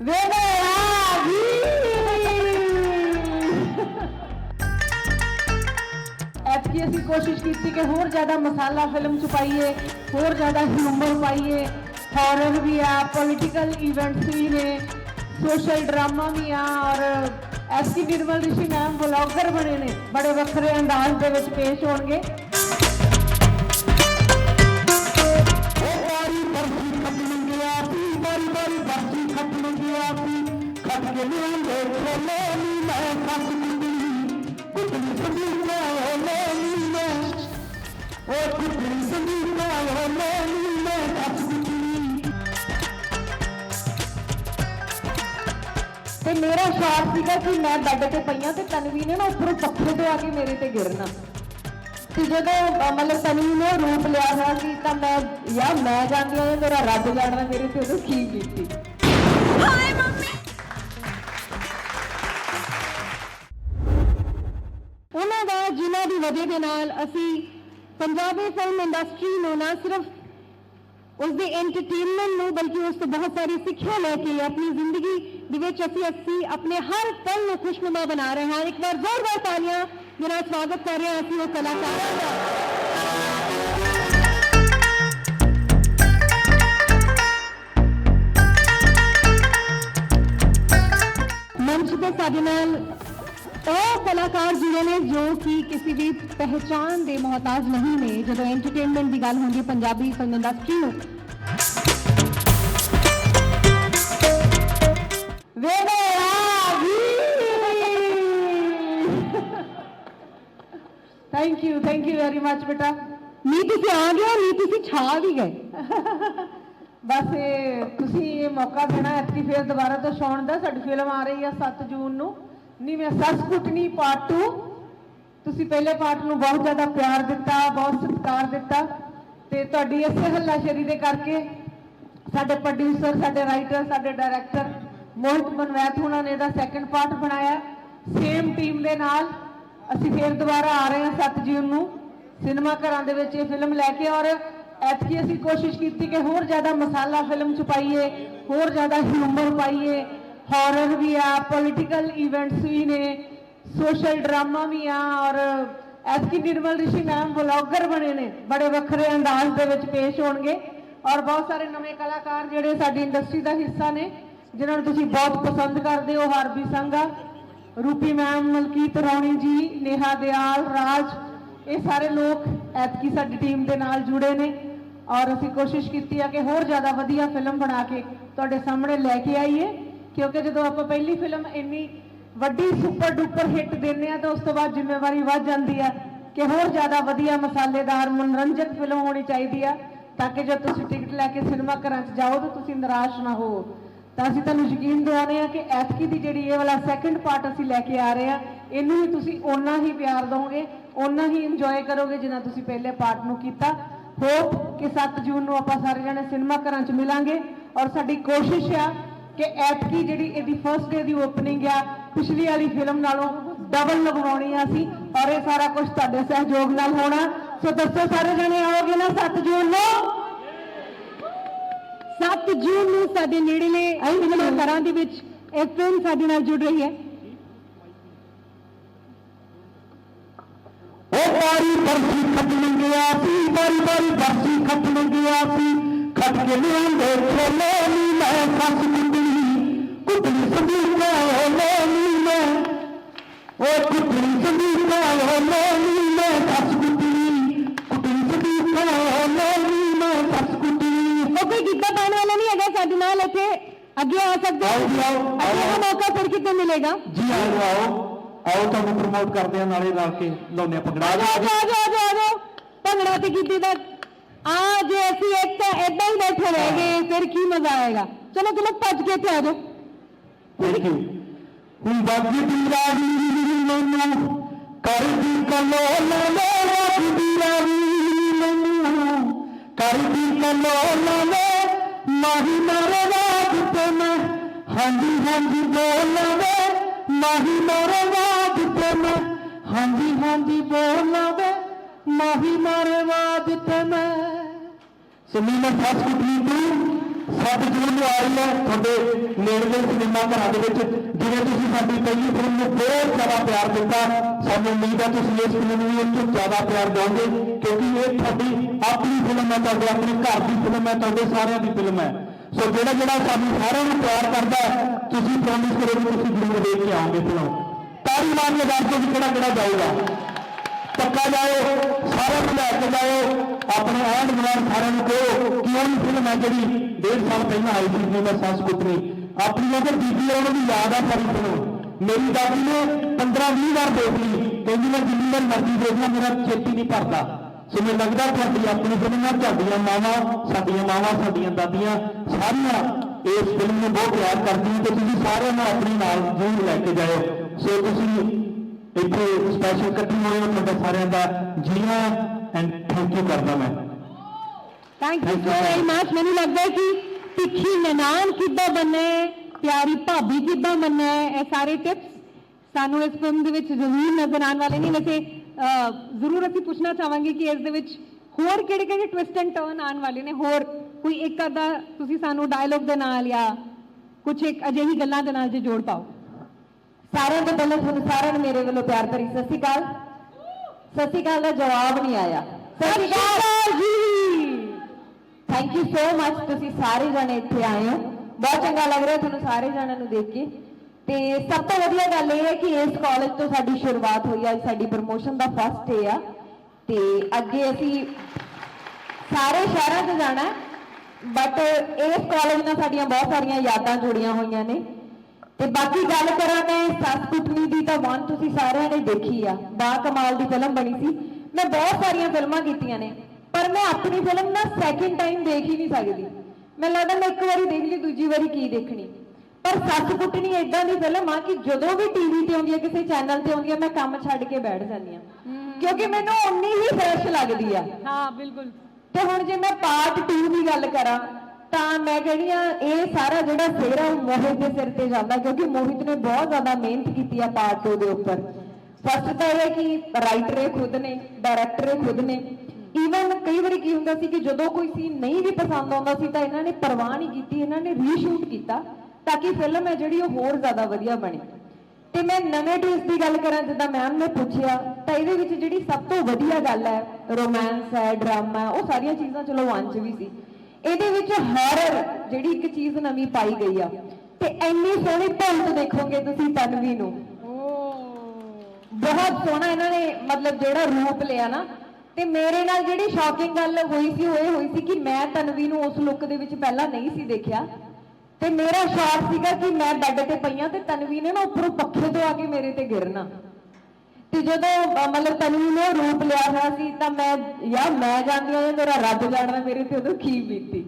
ਵੇਲੇ ਐਤਕੀ ਅਸੀਂ ਕੋਸ਼ਿਸ਼ ਕੀਤੀ ਕਿ ਹੋਰ ਜ਼ਿਆਦਾ ਮਸਾਲਾ ਫਿਲਮ ਚ ਪਾਈਏ, ਹੋਰ ਜ਼ਿਆਦਾ ਹਿਊਮਰ ਪਾਈਏ। ਹਾਰਰ ਵੀ ਆ ਪੋਲਿਟੀਕਲ ਇਵੈਂਟਸ ਵੀ ਨੇ ਸੋਸ਼ਲ ਡਰਾਮਾ ਵੀ ਆ, ਔਰ ਐਸਕੀ ਨਿਰਮਲ ਰਿਸ਼ੀ ਮੈਮ ਵਲੌਗਰ ਬਣੇ ਨੇ। ਬੜੇ ਵੱਖਰੇ ਅੰਦਾਜ਼ ਦੇ ਵਿੱਚ ਪੇਸ਼ ਹੋਣਗੇ। ਕਿ ਮੈਂ ਬੈੱਡ ਤੇ ਪਈਆਂ ਤੇ ਤਨਵੀ ਨੇ ਨਾ ਉੱਪਰੋਂ ਪੱਖੇ ਤੋਂ ਆ ਕੇ ਮੇਰੇ ਤੇ ਗਿਰਨਾ। ਤੇ ਜਦੋਂ ਅਹ, ਮਤਲਬ ਤਨਵੀ ਨੇ ਰੂਪ ਲਿਆ ਹੋਇਆ ਸੀ ਤਾਂ ਮੈਂ ਯਾਰ ਮੈਂ ਜਾਣਦੀ ਹਾਂ ਮੇਰਾ ਰੱਬ ਜਾਣਦਾ ਮੇਰੇ ਤੇ ਉਹਨੂੰ ਕੀ ਕੀਤੀ। ਉਹਨਾਂ ਦਾ ਜਿਨ੍ਹਾਂ ਦੀ ਵਜ੍ਹਾ ਦੇ ਨਾਲ ਅਸੀਂ ਪੰਜਾਬੀ ਫਿਲਮ ਇੰਡਸਟਰੀ ਨੂੰ ਨਾ ਸਿਰਫ ਉਸ ਦੇ ਐਂਟਰਟੇਨਮੈਂਟ ਨੂੰ ਬਲਕਿ ਉਸ ਤੋਂ ਬਹੁਤ ਸਾਰੀ ਸਿੱਖਿਆ ਲੈ ਕੇ ਆਪਣੀ ਜ਼ਿੰਦਗੀ ਦੇ ਵਿੱਚ ਅਸੀਂ ਅਸੀਂ ਆਪਣੇ ਹਰ ਪਲ ਨੂੰ ਖੁਸ਼ਨੁਮਾ ਬਣਾ ਰਹੇ ਹਾਂ ਇੱਕ ਵਾਰ ਜ਼ੋਰਦਾਰ ਤਾਲੀਆਂ ਦੇ ਨਾਲ ਸਵਾਗਤ ਕਰ ਰਹੇ ਹਾਂ ਅਸੀਂ ਉਹ ਕਲਾਕਾਰਾਂ ਦਾ ਮੰਚ ਤੇ ਸਾਡੇ ਨਾਲ ਉਹ ਕਲਾਕਾਰ ਜੁੜੇ ਨੇ ਜੋ ਕਿ ਕਿਸੇ ਦੀ ਪਹਿਚਾਨ ਦੇ ਮੁਹਤਾਜ ਨਹੀਂ ਨੇ ਜਦੋਂ ਐਂਟਰਟੇਨਮੈਂਟ ਦੀ ਗੱਲ thank you thank you very much ਬੇਟਾ। ਨੀ ਤੁਸੀਂ ਆ ਗਏ ਨੀ ਤੁਸੀਂ ਛਾ ਵੀ ਗਏ। ਬਸ ਇਹ ਤੁਸੀਂ ਇਹ ਮੌਕਾ ਦੇਣਾ ਐਤਕੀ ਫੇਰ ਦੁਬਾਰਾ ਤੋਂ ਸ਼ੌਣ ਦਾ ਸਾਡੀ ਫਿਲਮ ਆ ਰਹੀ ਆ 7 ਜੂਨ ਨੂੰ। ਨੀ ਮੈਂ ਸੱਸ ਕੁੱਟਣੀ ਪਾਰਟ 2 ਤੁਸੀਂ ਪਹਿਲੇ ਪਾਰਟ ਨੂੰ ਬਹੁਤ ਜ਼ਿਆਦਾ ਪਿਆਰ ਦਿੱਤਾ ਬਹੁਤ ਸਤਿਕਾਰ ਦਿੱਤਾ। ਤੇ ਤੁਹਾਡੀ ਇਸੇ ਹੱਲਾਸ਼ੇਰੀ ਦੇ ਕਰਕੇ ਸਾਡੇ ਪ੍ਰੋਡਿਊਸਰ ਸਾਡੇ ਰਾਈਟਰ ਸਾਡੇ ਡਾਇਰੈਕਟਰ ਮੋਹਿਤ ਮਨਵੈਤ ਹੁਣਾਂ ਨੇ ਇਹਦਾ ਸੈਕੰਡ ਪਾਰਟ ਬਣਾਇਆ। ਸੇਮ ਟੀਮ ਦੇ ਨਾਲ ਅਸੀਂ ਫੇਰ ਦੁਬਾਰਾ ਆ ਰਹੇ ਹਾਂ 7 ਜੂਨ ਨੂੰ। ਸਿਨੇਮਾ ਘਰਾਂ ਦੇ ਵਿੱਚ ਇਹ ਫਿਲਮ ਲੈ ਕੇ ਔਰ ਐਤਕੀ ਅਸੀਂ ਕੋਸ਼ਿਸ਼ ਕੀਤੀ ਕਿ ਹੋਰ ਜ਼ਿਆਦਾ ਮਸਾਲਾ ਫਿਲਮ ਚ ਪਾਈਏ, ਹੋਰ ਜ਼ਿਆਦਾ ਹਿਊਮਰ ਪਾਈਏ। ਹਾਰਰ ਵੀ ਆ ਪੋਲਿਟੀਕਲ ਇਵੈਂਟਸ ਵੀ ਨੇ ਸੋਸ਼ਲ ਡਰਾਮਾ ਵੀ ਆ ਔਰ ਐਸਕੀ ਨਿਰਮਲ ਰਿਸ਼ੀ ਮੈਮ ਵਲੌਗਰ ਬਣੇ ਨੇ, ਬੜੇ ਵੱਖਰੇ ਅੰਦਾਜ਼ ਦੇ ਵਿੱਚ ਪੇਸ਼ ਹੋਣਗੇ। ਔਰ ਬਹੁਤ ਸਾਰੇ ਨਵੇਂ ਕਲਾਕਾਰ ਜਿਹੜੇ ਸਾਡੀ ਇੰਡਸਟਰੀ ਦਾ ਹਿੱਸਾ ਨੇ ਜਿਨ੍ਹਾਂ ਨੂੰ ਤੁਸੀਂ ਬਹੁਤ ਪਸੰਦ ਕਰਦੇ ਹੋ, ਹਰਬੀ ਸੰਘਾ, ਰੂਪੀ ਮੈਮ, ਮਲਕੀਤ ਰੌਣੀ ਜੀ, ਨੇਹਾ ਦਿਆਲ, ਰਾਜ, ਇਹ ਸਾਰੇ ਲੋਕ ਐਤਕੀ ਸਾਡੀ ਟੀਮ ਦੇ ਨਾਲ ਜੁੜੇ ਨੇ ਔਰ ਅਸੀਂ ਕੋਸ਼ਿਸ਼ ਕੀਤੀ ਆ ਕਿ ਹੋਰ ਜ਼ਿਆਦਾ ਵਧੀਆ ਫਿਲਮ ਬਣਾ ਕੇ ਤੁਹਾਡੇ ਸਾਹਮਣੇ ਲੈ ਕੇ ਆਈਏ, ਕਿਉਂਕਿ ਜਦੋਂ ਆਪਾਂ ਪਹਿਲੀ ਫਿਲਮ ਇੰਨੀ ਵੱਡੀ ਸੁਪਰ ਡੂਪਰ ਹਿੱਟ ਦਿੰਦੇ ਆ ਤਾਂ ਉਸ ਤੋਂ ਬਾਅਦ ਜ਼ਿੰਮੇਵਾਰੀ ਵੱਧ ਜਾਂਦੀ ਆ ਕਿ ਹੋਰ ਜ਼ਿਆਦਾ ਵਧੀਆ ਮਸਾਲੇਦਾਰ ਮਨੋਰੰਜਕ ਫਿਲਮ ਹੋਣੀ ਚਾਹੀਦੀ ਆ, ਤਾਂ ਕਿ ਜਦ ਤੁਸੀਂ ਟਿਕਟ ਲੈ ਕੇ ਸਿਨੇਮਾ ਘਰਾਂ 'ਚ ਜਾਓ ਤਾਂ ਤੁਸੀਂ ਨਿਰਾਸ਼ ਨਾ ਹੋਵੋ। ਤਾਂ ਅਸੀਂ ਤੁਹਾਨੂੰ ਯਕੀਨ ਦਿਵਾਉਂਦੇ ਆ ਕਿ ਐਤਕੀ ਦੀ ਜਿਹੜੀ ਇਹ ਵਾਲਾ ਸੈਕੰਡ ਪਾਰਟ ਅਸੀਂ ਲੈ ਕੇ ਆ ਰਹੇ ਆ ਇਹਨੂੰ ਵੀ ਤੁਸੀਂ ਓਨਾ ਹੀ ਪਿਆਰ ਦਿਓਗੇ, ਓਨਾ ਹੀ ਇੰਜੋਏ ਕਰੋਗੇ ਜਿੰਨਾ ਤੁਸੀਂ ਪਹਿਲੇ ਪਾਰਟ ਨੂੰ ਕੀਤਾ। ਹੋਪ ਕਿ 7 ਜੂਨ ਨੂੰ ਆਪਾਂ ਸਾਰੇ ਜਣੇ ਸਿਨੇਮਾ ਘਰਾਂ 'ਚ ਮਿਲਾਂਗੇ ਔਰ ਸਾਡੀ ਕੋਸ਼ਿਸ਼ ਆ ਕਿ ਐਤਕੀ ਜਿਹੜੀ ਇਹਦੀ ਫਰਸਟ ਡੇ ਦੀ ਓਪਨਿੰਗ ਆ, ਪਿਛਲੀ ਵਾਲੀ ਫਿਲਮ ਨਾਲੋਂ ਡਬਲ ਲਗਵਾਉਣੀ ਆ ਅਸੀਂ ਔਰ ਇਹ ਸਾਰਾ ਕੁਝ ਤੁਹਾਡੇ ਸਹਿਯੋਗ ਨਾਲ ਹੋਣਾ। ਸੋ ਦੱਸੋ ਸਾਰੇ ਜਣੇ ਆਓਗੇ ਨਾ 7 ਜੂਨ ਨੂੰ? 7 ਜੂਨ ਨੂੰ ਸਾਡੇ ਨੇੜੇਲੇ ਸਿਨੇਮਾ ਘਰਾਂ ਦੇ ਵਿੱਚ। ਇਹ ਫਿਲਮ ਸਾਡੇ ਨਾਲ ਜੁੜ ਰਹੀ ਹੈ। ਉਹ ਵਾਰੀ ਬਰਫੀ ਖੱਟ ਮੰਗਿਆ ਸੀ ਵਾਰੀ ਵਾਰੀ ਬਰਫੀ ਖੱਟ ਮੰਗਿਆ ਸੀ ਖੱਟ ਕੇ ਲਿਆਂਦੇ ਛੋਲੇ ਨੀ ਮੈਂ ਫਸ ਗੁੰਦਲੀ ਗੁੰਦਲੀ ਸੰਦੀਪਾ ਹੋਲੇ ਨੀ ਮੈਂ। ਉਹ ਗੁੰਦਲੀ ਸੰਦੀਪਾ ਹੋਲੇ ਨੀ ਇੱਥੇ ਅੱਗੇ ਆ ਸਕਦੇ ਆਓ ਜੀ, ਆਓ, ਆਓ। ਅੱਗੇ ਦਾ ਮੌਕਾ ਫਿਰ ਕਿਤੇ ਮਿਲੇਗਾ ਜੀ ਆਓ ਆਓ ਆਓ ਤੁਹਾਨੂੰ ਪ੍ਰਮੋਟ ਕਰਦੇ ਆ ਨਾਲੇ ਰਲ ਕੇ ਲਾਉਨੇ ਆ ਭੰਗੜਾ ਆ ਜਾਓ ਆ ਜਾਓ ਆ ਜਾਓ ਆ ਜਾਓ ਭੰਗੜਾ ਤੇ ਗਿੱਧੇ ਦਾ ਆ ਜੇ ਅਸੀਂ ਇੱਕ ਤਾਂ ਏਦਾਂ ਹੀ ਬੈਠੇ ਰਹਿ ਗਏ ਫਿਰ ਕੀ ਮਜ਼ਾ ਆਏਗਾ ਚਲੋ ਚਲੋ ਭੱਜ ਕੇ ਇੱਥੇ ਆ ਜਾਓ ਥੈਂਕ ਯੂ ਹੁਣ ਵੱਜਦੀ ਰਾਵੀ ਮੈਨੂੰ ਕਰਦੀ ਕਲੋਲ ਲੈ ਵੱਜਦੀ ਰਾਵੀ ਮੈਨੂੰ ਕਰਦੀ ਕਲੋਲ ਲੈ ਮਾਹੀ ਮਾਰੇ ਰਾਜ ਤੇ ਮੈਂ ਹਾਂਜੀ ਹਾਂਜੀ ਬੋਲਵੇ ਮਾਹੀ ਮਾਰੇ ਰਾਜ ਤੇ ਮੈਂ ਹਾਂਜੀ ਹਾਂਜੀ ਬੋਲਵੇ ਮਾਹੀ ਮਾਰੇ ਰਾਜ ਤੇ ਮੈਂ ਸੋ ਮੀ ਤੂੰ? 7 ਜੂਨ ਨੂੰ ਆਈ ਹੈ ਤੁਹਾਡੇ ਨੇੜਲੇ ਸਿਨੇਮਾ ਘਰਾਂ ਦੇ ਵਿੱਚ, ਜਿਵੇਂ ਤੁਸੀਂ ਸਾਡੀ ਪਹਿਲੀ ਫਿਲਮ ਨੂੰ ਬਹੁਤ ਜ਼ਿਆਦਾ ਪਿਆਰ ਦਿੱਤਾ, ਸਾਨੂੰ ਉਮੀਦ ਹੈ ਤੁਸੀਂ ਇਸ ਫਿਲਮ ਨੂੰ ਵੀ ਇਸ ਤੋਂ ਜ਼ਿਆਦਾ ਪਿਆਰ ਦਿਓਗੇ, ਕਿਉਂਕਿ ਇਹ ਤੁਹਾਡੀ ਆਪਣੀ ਫਿਲਮ ਹੈ, ਤੁਹਾਡੇ ਆਪਣੇ ਘਰ ਦੀ ਫਿਲਮ ਹੈ, ਤੁਹਾਡੇ ਸਾਰਿਆਂ ਦੀ ਫਿਲਮ ਹੈ। ਸੋ ਜਿਹੜਾ ਜਿਹੜਾ ਸਾਨੂੰ ਸਾਰਿਆਂ ਨੂੰ ਪਿਆਰ ਕਰਦਾ ਤੁਸੀਂ ਪ੍ਰੋਮਿਸ ਕਰੋ ਕਿ ਤੁਸੀਂ ਜ਼ਰੂਰ ਦੇਖ ਕੇ ਆਓਗੇ ਫਿਲਮ ਤਾਰੀ ਮਾਰ ਕੇ ਵੀ ਕਿਹੜਾ ਕਿਹੜਾ ਜਾਊਗਾ। ਪੱਕਾ ਜਾਓ ਸਾਰਿਆਂ ਨੂੰ ਲੈ ਕੇ ਜਾਓ ਆਪਣੇ ਆਂਢ ਗੁਆਂਢ ਸਾਰਿਆਂ ਨੂੰ ਕਹੋ ਕਿ ਉਹ ਫਿਲਮ ਹੈ ਜਿਹੜੀ ਡੇਢ ਸਾਲ ਪਹਿਲਾਂ ਆਈ ਸੀ ਜਿਵੇਂ ਸੱਸ ਪੁੱਤਰੀ ਆਪਣੀ ਅਗਰ ਬੀਬੀ ਆ, ਉਹਨਾਂ ਦੀ ਯਾਦ ਆ ਸਾਰੀ ਫਿਲਮ ਮੇਰੀ ਦਾਦੀ ਨੇ 15 20 ਵਾਰ ਦੇਖ ਲਈ ਕਹਿੰਦੀ ਮੈਂ ਜਿੰਨੀ ਵਾਰ ਮਰਜ਼ੀ ਦੇਖ ਲਾਂ ਮੇਰਾ ਛੇਤੀ ਨਹੀਂ ਭਰਦਾ। ਸੋ ਮੈਨੂੰ ਲੱਗਦਾ ਤੁਹਾਡੀ ਆਪਣੀ ਫਿਲਮ ਹੈ ਤੁਹਾਡੀਆਂ ਮਾਵਾਂ ਸਾਡੀਆਂ ਮਾਵਾਂ ਸਾਡੀਆਂ ਦਾਦੀਆਂ ਸਾਰੀਆਂ ਇਸ ਫਿਲਮ ਨੂੰ ਬਹੁਤ ਪਿਆਰ ਕਰਦੀਆਂ ਤੇ ਤੁਸੀਂ ਸਾਰਿਆਂ ਨੂੰ ਆਪਣੇ ਨਾਲ ਜ਼ਰੂਰ ਲੈ ਕੇ ਜਾਓ ਸੋ ਤੁਸੀਂ ਇੱਥੇ ਸਪੈਸ਼ਲ ਇਕੱਠੇ ਹੋਏ ਹੋ ਤੁਹਾਡਾ ਸਾਰਿਆਂ ਦਾ ਜੀਆਂ ਐਂਡ ਥੈਂਕ ਯੂ ਕਰਦਾ ਮੈਂ। Thank you so. Very much ਮੈਨੂੰ ਲੱਗਦਾ ਕਿ ਤਿੱਖੀ ਨਨਾਣ ਕਿੱਦਾਂ ਬਣਨਾ ਹੈ ਪਿਆਰੀ ਭਾਬੀ ਕਿੱਦਾਂ ਬਣਨਾ ਹੈ ਇਹ ਸਾਰੇ ਟਿਪਸ ਸਾਨੂੰ ਇਸ ਫਿਲਮ ਦੇ ਵਿੱਚ ਜ਼ਰੂਰ ਨਜ਼ਰ ਆਉਣ ਵਾਲੇ ਨੇ। ਵੈਸੇ ਜ਼ਰੂਰ ਅਸੀਂ ਪੁੱਛਣਾ ਚਾਹਾਂਗੇ ਕਿ ਇਸ ਦੇ ਵਿੱਚ ਹੋਰ ਕਿਹੜੇ ਕਿਹੜੇ ਟਵਿਸਟ ਐਂਡ ਟਰਨ ਆਉਣ ਵਾਲੇ ਨੇ? ਹੋਰ ਕੋਈ ਇੱਕ ਅੱਧਾ ਤੁਸੀਂ ਸਾਨੂੰ ਡਾਇਲੌਗ ਦੇ ਨਾਲ ਜਾਂ ਕੁਝ ਇੱਕ ਅਜਿਹੀ ਗੱਲਾਂ ਦੇ ਨਾਲ ਜੇ ਜੋੜ ਪਾਓ। ਸਾਰਿਆਂ ਤੋਂ ਪਹਿਲਾਂ ਤੁਹਾਨੂੰ ਸਾਰਿਆਂ ਨੂੰ ਮੇਰੇ ਵੱਲੋਂ ਪਿਆਰ ਭਰੀ ਸਤਿ ਸ਼੍ਰੀ ਅਕਾਲ। ਸਤਿ ਸ਼੍ਰੀ ਅਕਾਲ ਦਾ ਜਵਾਬ ਨਹੀਂ ਆਇਆ। ਸਤਿ ਸ਼੍ਰੀ ਅਕਾਲ। ਜੀ! ਥੈਂਕ ਯੂ ਸੋ ਮਚ ਤੁਸੀਂ ਸਾਰੇ ਜਣੇ ਇੱਥੇ ਆਏ ਹੋ। ਬਹੁਤ ਚੰਗਾ ਲੱਗ ਰਿਹਾ ਤੁਹਾਨੂੰ ਸਾਰੇ ਜਣਿਆਂ ਨੂੰ ਦੇਖ ਕੇ। ਤੇ ਸਭ ਤੋਂ ਵਧੀਆ ਗੱਲ ਇਹ ਹੈ ਕਿ ਇਸ ਕਾਲਜ ਤੋਂ ਸਾਡੀ ਸ਼ੁਰੂਆਤ ਹੋਈ ਹੈ ਸਾਡੀ ਪ੍ਰਮੋਸ਼ਨ ਦਾ ਫਸਟ ਡੇ ਆ। ਤੇ ਅੱਗੇ ਅਸੀਂ ਸਾਰੇ ਸ਼ਹਿਰਾਂ 'ਚ ਜਾਣਾ ਬਟ ਇਸ ਕਾਲਜ ਨਾਲ ਸਾਡੀਆਂ ਬਹੁਤ ਸਾਰੀਆਂ ਯਾਦਾਂ ਜੁੜੀਆਂ ਹੋਈਆਂ ਨੇ। ਤੇ ਬਾਕੀ ਗੱਲ ਕਰਾਂ ਮੈਂ ਸੱਸ ਕੁੱਟਣੀ ਦੀ ਤਾਂ ਵਨ ਤੁਸੀਂ ਸਾਰਿਆਂ ਨੇ ਦੇਖੀ ਆ, ਬਾ ਕਮਾਲ ਦੀ ਫਿਲਮ ਬਣੀ ਸੀ। ਮੈਂ ਬਹੁਤ ਸਾਰੀਆਂ ਫਿਲਮਾਂ ਕੀਤੀਆਂ ਨੇ, ਪਰ ਮੈਂ ਆਪਣੀ ਫਿਲਮ ਨਾ ਸੈਕਿੰਡ ਟਾਈਮ ਦੇਖ ਹੀ ਨਹੀਂ ਸਕਦੀ। ਮੈਨੂੰ ਲੱਗਦਾ ਮੈਂ ਇੱਕ ਵਾਰੀ ਦੇਖ ਲਈ, ਦੂਜੀ ਵਾਰੀ ਕੀ ਦੇਖਣੀ। ਪਰ ਸੱਸ ਕੁੱਟਣੀ ਇਦਾਂ ਦੀ ਫਿਲਮ ਆ ਕਿ ਜਦੋਂ ਵੀ ਟੀਵੀ ਤੇ ਆਉਂਦੀ ਹੈ ਕਿਸੇ ਚੈਨਲ ਤੇ ਆਉਂਦੀ ਹੈ ਮੈਂ ਕੰਮ ਛੱਡ ਕੇ ਬੈਠ ਜਾਂਦੀ ਆ। ਕਿਉਂਕਿ ਮੈਨੂੰ ਉਨੀ ਹੀ ਫਰੈਸ਼ ਲੱਗਦੀ ਆ। ਹਾਂ ਬਿਲਕੁਲ। ਤੇ ਹੁਣ ਜੇ ਮੈਂ ਪਾਰਟ 2 ਦੀ ਗੱਲ ਕਰਾਂ ਤਾਂ ਮੈਂ ਕਹਿੰਦੀ ਆ ਇਹ ਸਾਰਾ ਜਿਹੜਾ ਆ ਉਹ ਮੋਹਿਤ ਦੇ ਸਿਰ ਤੇ ਜਾਂਦਾ ਕਿਉਂਕਿ ਮੋਹਿਤ ਨੇ ਬਹੁਤ ਜ਼ਿਆਦਾ ਮਿਹਨਤ ਕੀਤੀ ਆ ਪਾਰਟ 2 ਦੇ ਉੱਪਰ। ਫਸਟ ਤਾਂ ਇਹ ਹੈ ਕਿ ਰਾਈਟਰ ਇਹ ਖੁਦ ਨੇ ਡਾਇਰੈਕਟਰ ਇਹ ਖੁਦ ਨੇ। ਈਵਨ ਕਈ ਵਾਰੀ ਕੀ ਹੁੰਦਾ ਸੀ ਕਿ ਜਦੋਂ ਕੋਈ ਸੀਨ ਨਹੀਂ ਵੀ ਪਸੰਦ ਆਉਂਦਾ ਸੀ ਤਾਂ ਇਹਨਾਂ ਨੇ ਪਰਵਾਹ ਨਹੀਂ ਕੀਤੀ ਇਹਨਾਂ ਨੇ ਰੀਸ਼ੂਟ ਕੀਤਾ। ਤਾਂ ਕਿ ਫਿਲਮ ਹੈ ਜਿਹੜੀ ਉਹ ਹੋਰ ਜ਼ਿਆਦਾ ਵਧੀਆ ਬਣੇ। ਤੇ ਮੈਂ ਨਵੇਂ ਟਵਿਸਟ ਦੀ ਗੱਲ ਕਰਾਂ ਜਿੱਦਾਂ ਮੈਮ ਨੇ ਪੁੱਛਿਆ ਤਾਂ ਇਹਦੇ ਵਿੱਚ ਜਿਹੜੀ ਸਭ ਤੋਂ ਵਧੀਆ ਗੱਲ ਹੈ ਰੋਮਾਂਸ ਹੈ ਡਰਾਮਾ ਹੈ ਉਹ ਸਾਰੀਆਂ ਚੀਜ਼ਾਂ ਚਲੋ ਵਨ ਚ ਵੀ ਸੀ। ਇਹਦੇ ਵਿੱਚ ਹਾਰਰ ਜਿਹੜੀ ਇੱਕ ਚੀਜ਼ ਨਵੀਂ ਪਾਈ ਗਈ ਆ। ਤੇ ਇੰਨੀ ਸੋਹਣੀ ਭੁਲਤ ਦੇਖੋਗੇ ਤੁਸੀਂ ਤਨਵੀ ਨੂੰ। ਬਹੁਤ ਸੋਹਣਾ ਇਹਨਾਂ ਨੇ ਮਤਲਬ ਜਿਹੜਾ ਰੂਪ ਲਿਆ ਨਾ। ਤੇ ਮੇਰੇ ਨਾਲ ਜਿਹੜੀ ਸ਼ੌਕਿੰਗ ਗੱਲ ਹੋਈ ਸੀ ਉਹ ਇਹ ਹੋਈ ਸੀ ਕਿ ਮੈਂ ਤਨਵੀ ਨੂੰ ਉਸ ਲੁੱਕ ਦੇ ਵਿੱਚ ਪਹਿਲਾਂ ਨਹੀਂ ਸੀ ਦੇਖਿਆ। ਤੇ ਮੇਰਾ ਸ਼ੌਕ ਸੀਗਾ ਕਿ ਮੈਂ ਬੈੱਡ ਤੇ ਪਈਆਂ ਤੇ ਤਨਵੀ ਨੇ ਨਾ ਉੱਪਰੋਂ ਪੱਖੇ ਤੋਂ ਆ ਕੇ ਮੇਰੇ ਤੇ ਗਿਰਨਾ। ਤੇ ਜਦੋਂ ਮਤਲਬ ਤਨਵੀ ਨੇ ਰੂਪ ਲਿਆ ਹੋਇਆ ਸੀ ਤਾਂ ਮੈਂ, ਯਾਰ ਮੈਂ ਜਾਣਦੀ ਹਾਂ ਮੇਰਾ ਰੱਬ ਜਾਣਦਾ ਮੇਰੇ ਤੇ, ਉਦੋਂ ਕੀ ਬੀਤੀ?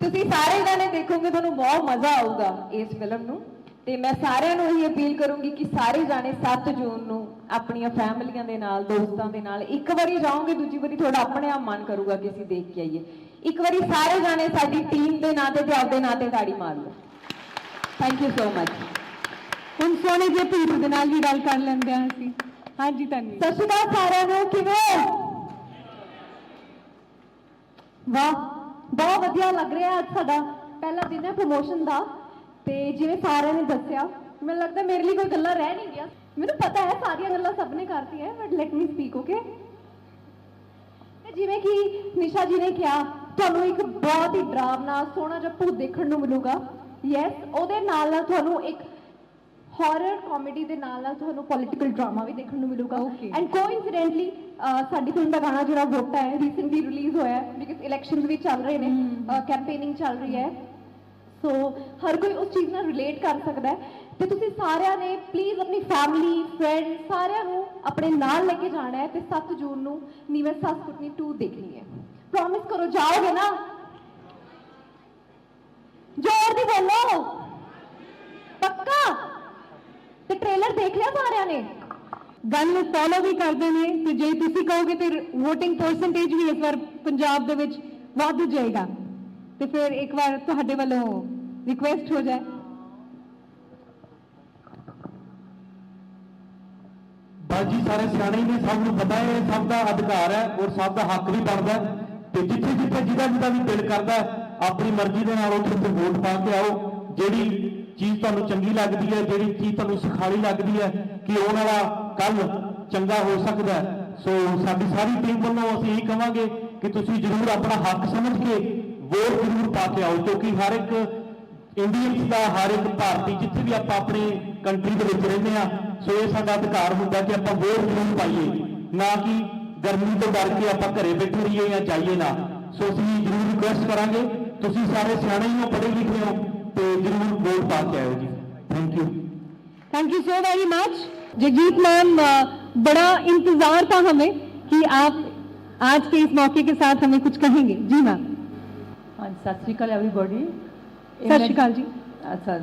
ਤੁਸੀਂ ਸਾਰੇ ਜਾਣੇ ਦੇਖੋਗੇ, ਤੁਹਾਨੂੰ ਬਹੁਤ ਮਜ਼ਾ ਆਊਗਾ ਇਸ ਫਿਲਮ ਨੂੰ। ਤੇ ਮੈਂ ਸਾਰਿਆਂ ਨੂੰ ਇਹੀ ਅਪੀਲ ਕਰੂੰਗੀ ਕਿ ਸਾਰੇ ਜਾਣੇ 7 ਜੂਨ ਨੂੰ ਆਪਣੀਆਂ ਫੈਮਲੀਆਂ ਦੇ ਨਾਲ, ਦੋਸਤਾਂ ਦੇ ਨਾਲ ਇੱਕ ਵਾਰੀ ਜਾਓਗੇ, ਦੂਜੀ ਵਾਰੀ ਤੁਹਾਡਾ ਆਪਣੇ ਆਪ ਮਨ ਕਰੂਗਾ ਕਿ ਅਸੀਂ ਦੇਖ ਕੇ ਆਈਏ। ਇੱਕ ਵਾਰੀ ਸਾਰੇ ਜਾਣੇ ਸਾਡੀ ਟੀਮ ਦੇ ਨਾਂ ਤੇ ਤੇ ਆਪਦੇ ਨਾਂ ਤੇ ਤਾੜੀ ਮਾਰ ਲਓ। ਥੈਂਕ ਯੂ ਸੋ ਮਚ ਹੁਣ ਸੋਹਣੇ ਜਿਹੇ ਭੀੜ ਦੇ ਨਾਲ ਵੀ ਗੱਲ ਕਰ ਲੈਂਦੇ ਹਾਂ ਅਸੀਂ। ਹਾਂਜੀ ਤਨਵੀ ਸਤਿ ਸ਼੍ਰੀ ਅਕਾਲ ਸਾਰਿਆਂ ਨੂੰ ਕਿਵੇਂ ਵਾਹ ਬਹੁਤ ਵਧੀਆ ਲੱਗ ਰਿਹਾ ਅੱਜ ਸਾਡਾ ਪਹਿਲਾ ਦਿਨ ਹੈ ਪ੍ਰੋਮੋਸ਼ਨ ਦਾ। ਤੇ ਜਿਵੇਂ ਸਾਰਿਆਂ ਨੇ ਦੱਸਿਆ ਮੈਨੂੰ ਲੱਗਦਾ ਮੇਰੇ ਲਈ ਕੋਈ ਗੱਲਾਂ ਰਹਿ ਨਹੀਂ ਗਿਆ ਮੈਨੂੰ ਪਤਾ ਹੈ ਸਾਰੀਆਂ ਗੱਲਾਂ ਸਭ ਨੇ ਕਰਤੀਆਂ but let me speak okay ਜਿਵੇਂ ਕਿ ਨਿਸ਼ਾ ਜੀ ਨੇ ਕਿਹਾ ਤੁਹਾਨੂੰ ਇੱਕ ਬਹੁਤ ਹੀ ਡਰਾਵਨਾ ਸੋਹਣਾ ਜਿਹਾ ਭੂਤ ਦੇਖਣ ਨੂੰ ਮਿਲੂਗਾ। ਯੈਸ ਉਹਦੇ ਨਾਲ ਨਾਲ ਤੁਹਾਨੂੰ ਇੱਕ ਹਾਰਰ ਕਾਮੇਡੀ ਦੇ ਨਾਲ ਨਾਲ ਤੁਹਾਨੂੰ ਪੋਲਿਟੀਕਲ ਡਰਾਮਾ ਵੀ ਦੇਖਣ ਨੂੰ ਮਿਲੂਗਾ. ਐਂਡ ਕੋਇਨਸੀਡੈਂਟਲੀ ਸਾਡੀ ਫਿਲਮ ਦਾ ਗਾਣਾ ਜਿਹੜਾ ਵੋਟਾ ਹੈ ਰੀਸੈਂਟਲੀ ਰਿਲੀਜ਼ ਹੋਇਆ ਹੈ ਬਿਕਾਜ਼ ਇਲੈਕਸ਼ਨਸ ਵੀ ਚੱਲ ਰਹੇ ਨੇ ਕੈਂਪੇਨਿੰਗ ਚੱਲ ਰਹੀ ਹੈ। ਸੋ ਹਰ ਕੋਈ ਉਸ ਚੀਜ਼ ਨਾਲ ਰਿਲੇਟ ਕਰ ਸਕਦਾ ਹੈ। ਤੇ ਤੁਸੀਂ ਸਾਰਿਆਂ ਨੇ ਪਲੀਜ਼ ਆਪਣੀ ਫੈਮਿਲੀ ਫਰੈਂਡ ਸਾਰਿਆਂ ਨੂੰ ਆਪਣੇ ਨਾਲ ਲੈ ਕੇ ਜਾਣਾ ਹੈ ਤੇ 7 ਜੂਨ ਨੂੰ ਨੀਵੇਂ ਸੱਸ ਕੁੱਟਣੀ 2 ਦੇਖਣੀ ਹੈ। ਪ੍ਰੋਮਿਸ ਕਰੋ ਜਾਓਗੇ ਨਾ? ਜ਼ੋਰ ਦੀ ਬੋਲੋ। ਪੱਕਾ? ਤੇ ਟ੍ਰੇਲਰ ਦੇਖ ਲਿਆ ਸਾਰਿਆਂ ਨੇ? ਗੱਲ ਨੂੰ ਫੋਲੋ ਵੀ ਕਰਦੇ ਨੇ ਤੇ ਜੇ ਤੁਸੀਂ ਕਹੋਗੇ ਤੇ VOTING ਪਰਸੈਂਟੇਜ ਵੀ ਇਸ ਵਾਰ ਪੰਜਾਬ ਦੇ ਵਿੱਚ ਵੱਧ ਜਾਏਗਾ। ਤੇ ਫਿਰ ਇੱਕ ਵਾਰ ਤੁਹਾਡੇ ਵੱਲੋਂ ਰਿਕੁਐਸਟ ਹੋ ਜਾਏ। ਬਾਜੀ ਸਾਰੇ ਸਿਆਣੇ ਨੇ ਸਭ ਨੂੰ ਪਤਾ ਹੈ ਇਹ ਸਭ ਦਾ ਅਧਿਕਾਰ ਹੈ ਔਰ ਸਭ ਦਾ ਹੱਕ ਵੀ ਬਣਦਾ ਹੈ। ਤੇ ਜਿੱਥੇ ਜਿੱਥੇ ਜਿਹਦਾ ਜਿਹਦਾ ਵੀ ਦਿਲ ਕਰਦਾ ਆਪਣੀ ਮਰਜ਼ੀ ਦੇ ਨਾਲ ਉੱਥੇ ਤੇ ਵੋਟ ਪਾ ਕੇ ਆਓ। ਜਿਹੜੀ ਚੀਜ਼ ਤੁਹਾਨੂੰ ਚੰਗੀ ਲੱਗਦੀ ਹੈ, ਜਿਹੜੀ ਚੀਜ਼ ਤੁਹਾਨੂੰ ਸਿਖਾਲੀ ਲੱਗਦੀ ਹੈ, ਕਿ ਆਉਣ ਵਾਲਾ ਕੱਲ ਚੰਗਾ ਹੋ ਸਕਦਾ ਸੋ ਸਾਡੀ ਸਾਰੀ ਟੀਮ ਵੱਲੋਂ ਅਸੀਂ ਇਹੀ ਕਹਾਂਗੇ ਕਿ ਤੁਸੀਂ ਜ਼ਰੂਰ ਆਪਣਾ ਹੱਕ ਸਮਝ ਕੇ ਵੋਟ ਜ਼ਰੂਰ ਪਾ ਕੇ ਆਓ, ਕਿਉਂਕਿ ਹਰ ਇੱਕ ਇੰਡੀਅਨਸ ਦਾ, ਹਰ ਇੱਕ ਭਾਰਤੀ ਜਿੱਥੇ ਵੀ ਆਪਾਂ ਆਪਣੀ ਕੰਟਰੀ ਦੇ ਵਿੱਚ ਰਹਿੰਦੇ ਆ ਸੋ ਇਹ ਸਾਡਾ ਅਧਿਕਾਰ ਹੁੰਦਾ ਕਿ ਆਪਾਂ ਵੋਟ ਜ਼ਰੂਰ ਪਾਈਏ। ਨਾ ਕਿ ਗਰਮੀ ਤੋਂ ਡਰ ਕੇ ਆਪਾਂ ਘਰੇ ਬੈਠੇ ਰਹੀਏ ਜਾਂ ਜਾਈਏ ਨਾ ਸੋ ਅਸੀਂ ਜ਼ਰੂਰ ਰਿਕੁਐਸਟ ਕਰਾਂਗੇ ਤੁਸੀਂ ਸਾਰੇ ਸਿਆਣੇ ਹੀ ਹੋ ਪੜ੍ਹੇ ਲਿਖੇ ਹੋ ਤੇ ਜ਼ਰੂਰ ਵੋਟ ਪਾ ਕੇ ਆਇਓ ਜੀ thank you thank you so very much Jagjit ma'am बड़ा इंतजार था हमें कि आप आज के इस मौके के साथ हमें कुछ कहेंगे जी मैम ਹਾਂਜੀ ਸਤਿ ਸ਼੍ਰੀ ਅਕਾਲ ਐਵਰੀਬਾਡੀ ਸਤਿ ਸ਼੍ਰੀ ਅਕਾਲ ਜੀ ਅੱਛਾ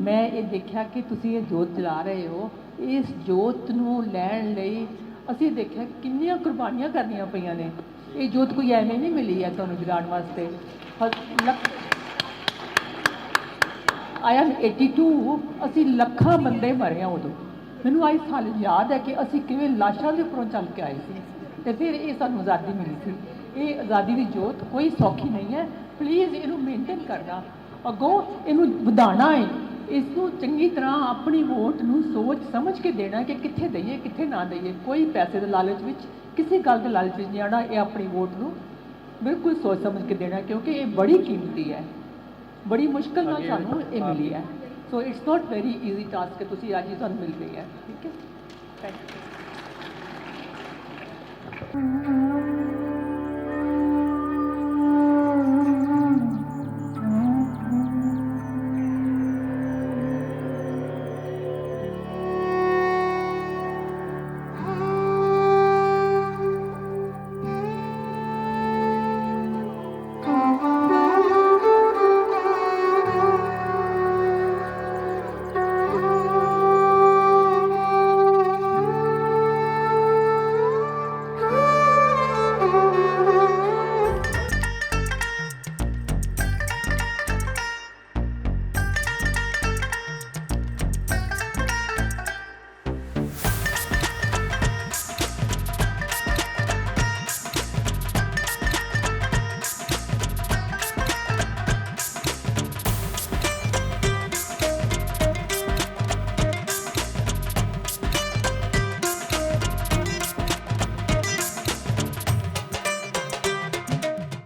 ਮੈਂ ਇਹ ਦੇਖਿਆ ਕਿ ਤੁਸੀਂ ਇਹ ਜੋਤ ਜਲਾ ਰਹੇ ਹੋ ਇਸ ਜੋਤ ਨੂੰ ਲੈਣ ਲਈ ਅਸੀਂ ਦੇਖਿਆ ਕਿੰਨੀਆਂ ਕੁਰਬਾਨੀਆਂ ਕਰਨੀਆਂ ਪਈਆਂ ਨੇ। ਇਹ ਜੋਤ ਕੋਈ ਐਵੇਂ ਨਹੀਂ ਮਿਲੀ ਹੈ ਤੁਹਾਨੂੰ ਜਗਾਉਣ ਵਾਸਤੇ। ਹ- ਲੱਖ ਆਈ ਐਮ 82 ਅਸੀਂ ਲੱਖਾਂ ਬੰਦੇ ਮਰੇ ਆ ਉਦੋਂ। ਮੈਨੂੰ ਆਈ ਸਾਲ ਯਾਦ ਹੈ ਕਿ ਅਸੀਂ ਕਿਵੇਂ ਲਾਸ਼ਾਂ ਦੇ ਉੱਪਰੋਂ ਚੱਲ ਕੇ ਆਏ ਸੀ ਤੇ ਫਿਰ ਇਹ ਸਾਨੂੰ ਆਜ਼ਾਦੀ ਮਿਲੀ ਸੀ। ਇਹ ਆਜ਼ਾਦੀ ਦੀ ਜੋਤ ਕੋਈ ਸੌਖੀ ਨਹੀਂ ਹੈ। ਪਲੀਜ਼ ਇਹਨੂੰ ਮੇਨਟੇਨ ਕਰਨਾ। ਅੱਗੋਂ ਇਹਨੂੰ ਵਧਾਉਣਾ ਹੈ। ਇਸ ਨੂੰ ਚੰਗੀ ਤਰ੍ਹਾਂ ਆਪਣੀ ਵੋਟ ਨੂੰ ਸੋਚ ਸਮਝ ਕੇ ਦੇਣਾ ਕਿ ਕਿੱਥੇ ਦਈਏ ਕਿੱਥੇ ਨਾ ਦਈਏ। ਕੋਈ ਪੈਸੇ ਦੇ ਲਾਲਚ ਵਿੱਚ ਕਿਸੇ ਗੱਲ ਦੇ ਲਾਲਚ ਵਿੱਚ ਨਹੀਂ ਆਉਣਾ ਇਹ ਆਪਣੀ ਵੋਟ ਨੂੰ ਬਿਲਕੁਲ ਸੋਚ ਸਮਝ ਕੇ ਦੇਣਾ ਕਿਉਂਕਿ ਇਹ ਬੜੀ ਕੀਮਤੀ ਹੈ। ਬੜੀ ਮੁਸ਼ਕਲ ਨਾਲ ਸਾਨੂੰ ਇਹ ਮਿਲੀ ਹੈ। So it's not very easy task ਕਿ ਤੁਸੀਂ ਅੱਜ ਹੀ ਤੁਹਾਨੂੰ ਮਿਲ ਗਈ ਹੈ। ਠੀਕ ਹੈ? Thank you